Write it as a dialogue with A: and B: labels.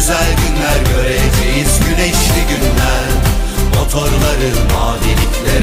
A: Güzel günler göreceğiz. Güneşli günler Motorları maviliklere